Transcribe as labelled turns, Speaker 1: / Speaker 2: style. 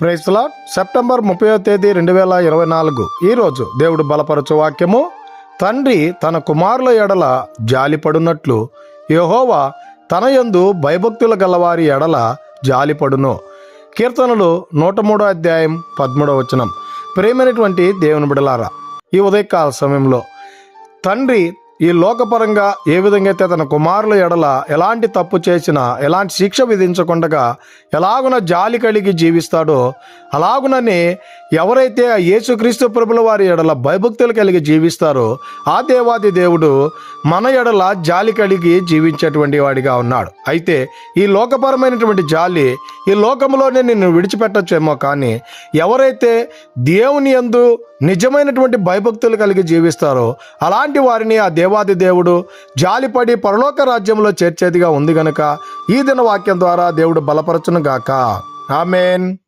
Speaker 1: ప్రైస్లా September ముప్పై తేదీ రెండు వేల ఇరవై నాలుగు. ఈరోజు దేవుడు బలపరచు వాక్యము. తండ్రి తన కుమారుల ఎడల జాలిపడునట్లు యహోవా తన యందు భయభక్తుల గలవారి ఎడల జాలిపడును. కీర్తనలు నూట మూడో అధ్యాయం పదమూడవ వచనం. ప్రేమైనటువంటి దేవుని బిడలారా ఈ ఉదయకాల సమయంలో తండ్రి ఈ లోకపరంగా ఏ విధంగా అయితే తన కుమారుల ఎడల ఎలాంటి తప్పు చేసినా ఎలాంటి శిక్ష విధించకుండా ఎలాగున జాలి కలిగి జీవిస్తాడో అలాగునని ఎవరైతే ఆ యేసుక్రీస్తు ప్రభుల వారి ఎడల భయభక్తులు కలిగి జీవిస్తారో ఆ దేవాది దేవుడు మన ఎడల జాలి కలిగి జీవించేటువంటి వాడిగా ఉన్నాడు. అయితే ఈ లోకపరమైనటువంటి జాలి ఈ లోకంలోనే నిన్ను విడిచిపెట్టచ్చేమో కానీ ఎవరైతే దేవుని యందు నిజమైనటువంటి భయభక్తులు కలిగి జీవిస్తారో అలాంటి వారిని ఆ దేవాది దేవుడు జాలిపడి పరలోక రాజ్యంలో చేర్చేదిగా ఉంది గనుక ఈ దిన వాక్యం ద్వారా దేవుడు బలపరచును గాక ఆమెన్.